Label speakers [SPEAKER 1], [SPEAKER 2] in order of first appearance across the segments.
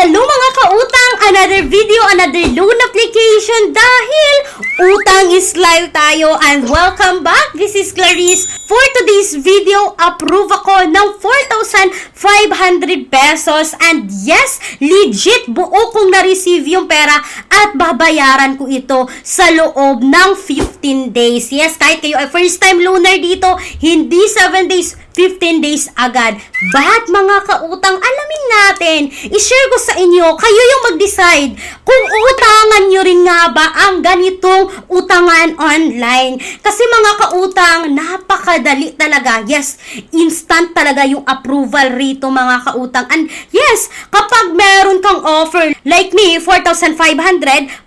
[SPEAKER 1] Hello mga kautang! Another video, another loan application dahil utang is live tayo and welcome back! This is Clarice. For today's video, approve ako ng 4,500 pesos and yes, legit buo kong na-receive yung pera at babayaran ko ito sa loob ng 15 days. Yes, kahit kayo ay first time loaner dito, hindi 7 days, 15 days agad. But mga kautang, alamin natin, i-share ko sa inyo, kayo yung mag-decide kung utangan nyo rin nga ba ang ganitong utangan online. Kasi mga kautang, napakadali talaga. Yes, instant talaga yung approval rito mga kautang. And yes, kapag meron kang offer, like me, 4,500,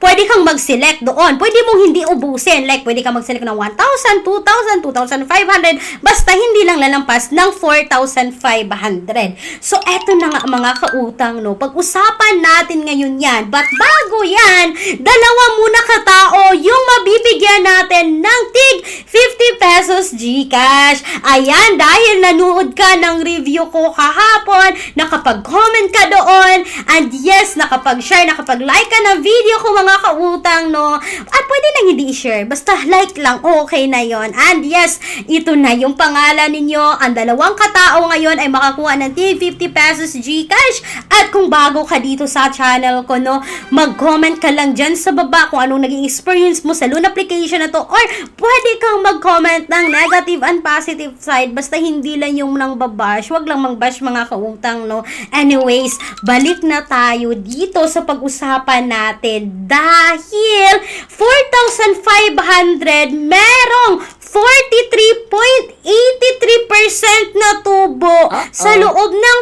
[SPEAKER 1] pwede kang mag-select doon. Pwede mong hindi ubusin. Like, pwede kang mag-select ng 1,000, 2,000, 2,500, basta hindi lang lalampas ng 4,500. So, eto na nga mga kautang, no? Pag-usapan natin ngayon yan. But bago yan, dalawa muna katao yung mabibigyan natin ng tig 50 pesos Gcash. Ayan, dahil nanood ka ng review ko kahapon, nakapag-comment ka doon, and yes, nakapag-share, nakapag-like ka ng video ko mga kautang, no? At pwede lang hindi i-share, basta like lang, okay na yon. And yes, ito na yung pangalan ninyo. Ang dalawang katao ngayon ay makakuha ng tig 50 pesos Gcash. At kung bago ka dito sa channel ko, no, mag-comment ka lang dyan sa baba kung anong naging experience mo sa loan application na to or pwede kang mag-comment ng negative and positive side basta hindi lang yung nang babash wag lang mang-bash mga kautang no anyways balik na tayo dito sa pag-usapan natin dahil 4,500 merong 43.83% na tubo sa loob ng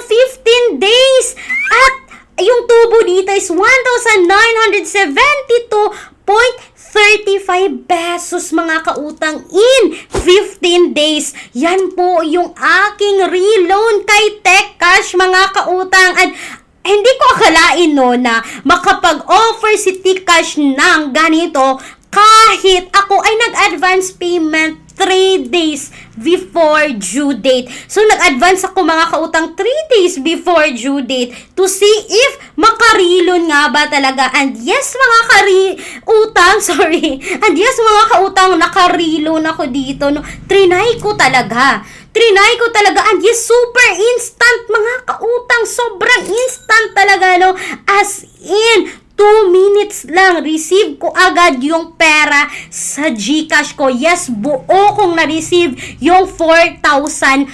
[SPEAKER 1] 15 days at yung tubo dito is 1,972.35 pesos mga kautang in 15 days. Yan po yung aking reloan kay Tech Cash mga kautang. At hindi ko akalain no na makapag-offer si Tcash ng ganito kahit ako ay nag-advance payment 3 days before due date. So, nag-advance ako mga kautang 3 days before due date to see if makarilon nga ba talaga. And yes, mga kari utang, sorry. And yes, mga kautang, nakarilon ako dito. No? Trinay ko talaga. Trinay ko talaga. And yes, super instant mga kautang. Sobrang instant talaga, no? As in, 2 minutes lang, receive ko agad yung pera sa Gcash ko. Yes, buo kong na-receive yung 4,500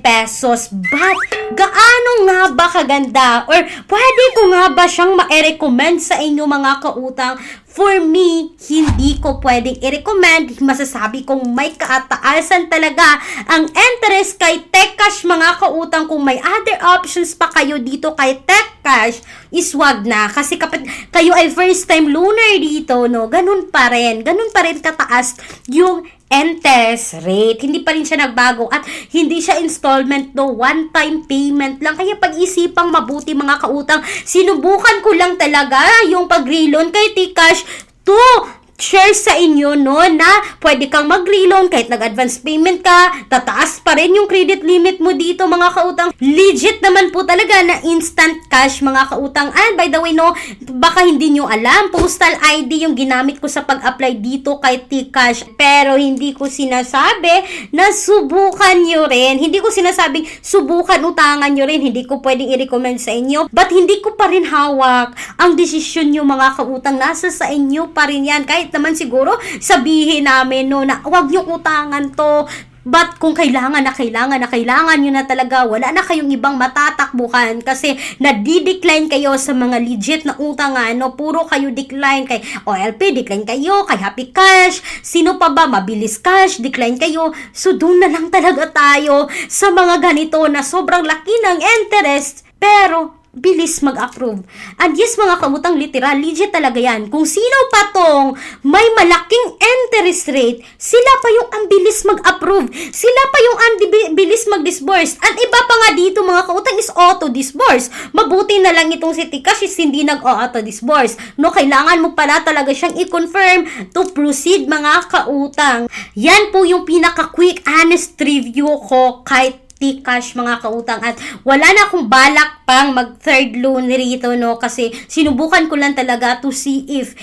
[SPEAKER 1] pesos. But, gaano nga ba kaganda? Or, pwede ko nga ba siyang ma-recommend sa inyo mga kautang? For me, hindi ko pwedeng i-recommend. Masasabi kong may kaataasan talaga ang interest kay Techcash mga kautang. Kung may other options pa kayo dito kay Techcash, is wag na. Kasi kapag kayo ay first time loaner dito, no, ganun pa rin. Ganun pa rin kataas yung interest rate. Hindi pa rin siya nagbago at hindi siya installment no, one-time payment lang. Kaya pag-isipang mabuti mga kautang, sinubukan ko lang talaga yung pag-reloan kay Tcash to share sa inyo no na pwede kang mag-reloan kahit nag-advance payment ka, tataas pa rin yung credit limit mo dito mga kautang. Legit naman po talaga na instant cash mga kautang. And by the way no, baka hindi nyo alam, postal ID yung ginamit ko sa pag-apply dito kay T-Cash. Pero hindi ko sinasabi na subukan nyo rin. Hindi ko sinasabing subukan utangan nyo rin. Hindi ko pwedeng i-recommend sa inyo. But hindi ko pa rin hawak ang desisyon nyo mga kautang. Nasa sa inyo pa rin yan. Kahit naman siguro sabihin namin no na wag nyo utangan to But kung kailangan na kailangan na kailangan nyo na talaga, wala na kayong ibang matatakbuhan kasi nadi-decline kayo sa mga legit na utangan, no? Puro kayo decline kay OLP, decline kayo, kay Happy Cash, sino pa ba, Mabilis Cash, decline kayo. So doon na lang talaga tayo sa mga ganito na sobrang laki ng interest, pero bilis mag-approve. And yes, mga kamutang literal, legit talaga yan. Kung sino pa tong may malaking interest rate, sila pa yung ang bilis mag-approve. Sila pa yung ang bilis mag-disburse. At iba pa nga dito, mga kautang, is auto-disburse. Mabuti na lang itong si Tikash is hindi nag-auto-disburse. No, kailangan mo pala talaga siyang i-confirm to proceed, mga kautang. Yan po yung pinaka-quick, honest review ko kay T-cash mga kautang. At wala na akong balak pang mag third loan rito no? Kasi sinubukan ko lang talaga to see if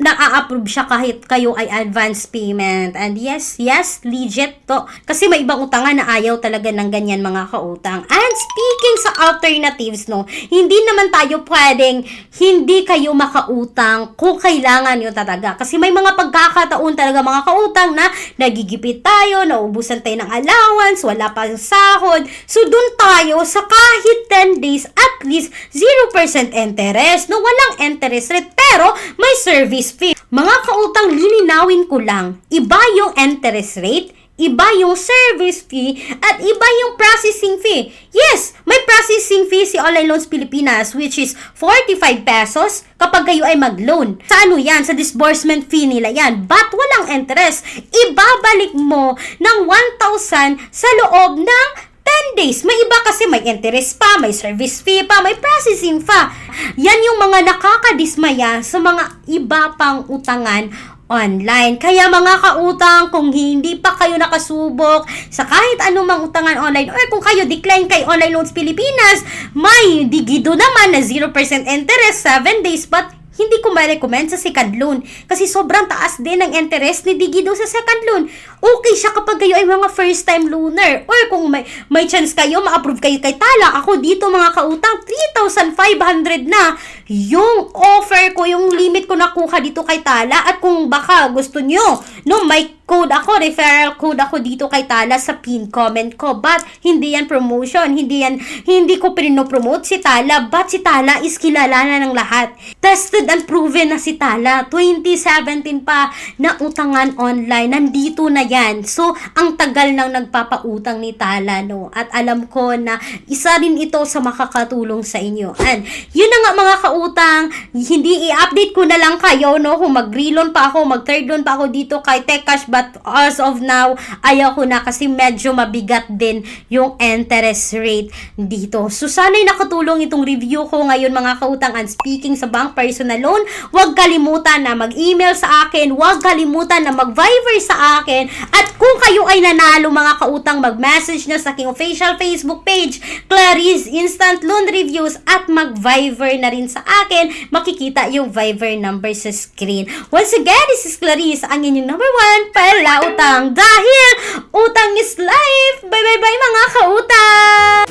[SPEAKER 1] na-approve siya kahit kayo ay advance payment. And yes, yes, legit to. Kasi may ibang utangan na ayaw talaga ng ganyan mga kautang. And speaking sa alternatives, no, hindi naman tayo pwedeng hindi kayo makautang kung kailangan nyo talaga. Kasi may mga pagkakataon talaga mga kautang na nagigipit tayo, naubusan tayo ng allowance, wala pa sahod. So, dun tayo sa kahit 10 days, at least 0% interest. No, walang interest rate, pero may service fee. Mga kautang, lilinawin ko lang, iba yung interest rate, iba yung service fee, at iba yung processing fee. Yes, may processing fee si Online Loans Pilipinas which is 45 pesos kapag kayo ay mag-loan. Sa ano yan? Sa disbursement fee nila yan. But walang interest. Ibabalik mo ng 1,000 sa loob ng 10 days. May iba kasi may interest pa, may service fee pa, may processing pa. Yan yung mga nakakadismaya sa mga iba pang utangan online. Kaya mga kautang, kung hindi pa kayo nakasubok sa kahit anumang utangan online or kung kayo decline kay Online Loans Pilipinas, may digido naman na 0% interest, 7 days, but hindi ko ma-recommend sa second loan kasi sobrang taas din ng interest ni Digido sa second loan. Okay siya kapag kayo ay mga first time loaner or kung may, may chance kayo, ma-approve kayo kay Tala. Ako dito mga kautang, 3,500 na yung offer ko, yung limit ko nakuha dito kay Tala at kung baka gusto nyo, no, may code ako, referral code ako dito kay Tala sa pin comment ko. But, hindi yan promotion. Hindi yan, hindi ko pininopromote si Tala. But, si Tala is kilala na ng lahat. Tested and proven na si Tala. 2017 pa na utangan online. Nandito na yan. So, ang tagal nang nagpapautang ni Tala, no? At alam ko na isa rin ito sa makakatulong sa inyo. And, yun na nga mga kautang, hindi i-update ko na lang kayo, no? Kung mag-relon pa ako, mag-third pa ako dito kay Techcash, but as of now, ayaw ko na kasi medyo mabigat din yung interest rate dito. So, sana'y nakatulong itong review ko ngayon mga kautang. And speaking sa bank personal loan, huwag kalimutan na mag-email sa akin, huwag kalimutan na mag-Viber sa akin, at kung kayo ay nanalo mga kautang, mag-message na sa aking official Facebook page, Clarice Instant Loan Reviews, at mag-Viber na rin sa akin, makikita yung Viber number sa screen. Once again, this is Clarice, ang inyong number one pala utang dahil utang is life. Bye bye bye mga kautang!